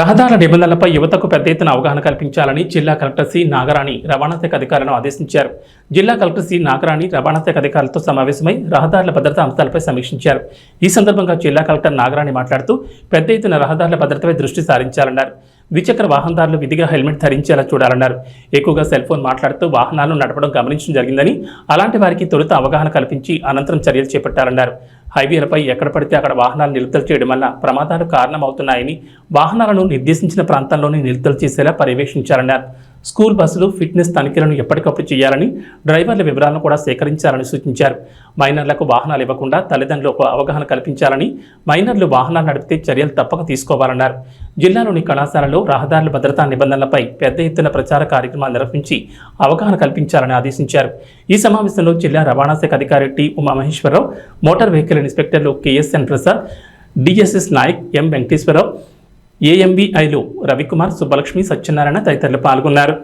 రహదారుల నిబంధనలపై యువతకు పెద్ద ఎత్తున అవగాహన కల్పించాలని జిల్లా కలెక్టర్ సి నాగరాణి రవాణా శాఖ అధికారులను ఆదేశించారు. జిల్లా కలెక్టర్ సి నాగరాణి రవాణా శాఖ అధికారులతో సమావేశమై రహదారుల భద్రతా అంశాలపై సమీక్షించారు. ఈ సందర్భంగా జిల్లా కలెక్టర్ నాగరాణి మాట్లాడుతూ పెద్ద ఎత్తున రహదారుల భద్రతపై దృష్టి సారించాలన్నారు. ద్విచక్ర వాహనదారులు విధిగా హెల్మెట్ ధరించేలా చూడాలన్నారు. ఎక్కువగా సెల్ ఫోన్ మాట్లాడుతూ వాహనాలను నడపడం గమనించడం జరిగిందని అలాంటి వారికి తొలుత అవగాహన కల్పించి అనంతరం చర్యలు చేపట్టాలన్నారు. హైవేలపై ఎక్కడ పడితే అక్కడ వాహనాలు నిలుపుదల చేయడం వల్ల ప్రమాదాలు కారణమవుతున్నాయని వాహనాలను నిర్దేశించిన ప్రాంతంలోనే నిలుపుదల చేసేలా పర్యవేక్షించాలన్నారు స్కూల్ బస్సులు ఫిట్నెస్ తనిఖీలను ఎప్పటికప్పుడు చేయాలని డ్రైవర్ల వివరాలను కూడా సేకరించాలని సూచించారు. మైనర్లకు వాహనాలు ఇవ్వకుండా తల్లిదండ్రులకు అవగాహన కల్పించాలని మైనర్లు వాహనాలు నడిపితే చర్యలు తప్పక తీసుకోవాలన్నారు. జిల్లాలోని కళాశాలలో రహదారుల భద్రతా నిబంధనలపై పెద్ద ఎత్తున ప్రచార కార్యక్రమాలు నిర్వహించి అవగాహన కల్పించాలని ఆదేశించారు. ఈ సమావేశంలో జిల్లా రవాణా శాఖ అధికారి T Umamaheswararao motor vehicle ఇన్స్పెక్టర్లు KSN Prasad DSS Nayak M Venkateswararao ఏఎంబీఐలు Ravikumar Subbalakshmi Satyanarayana తదితరులు పాల్గొన్నారు.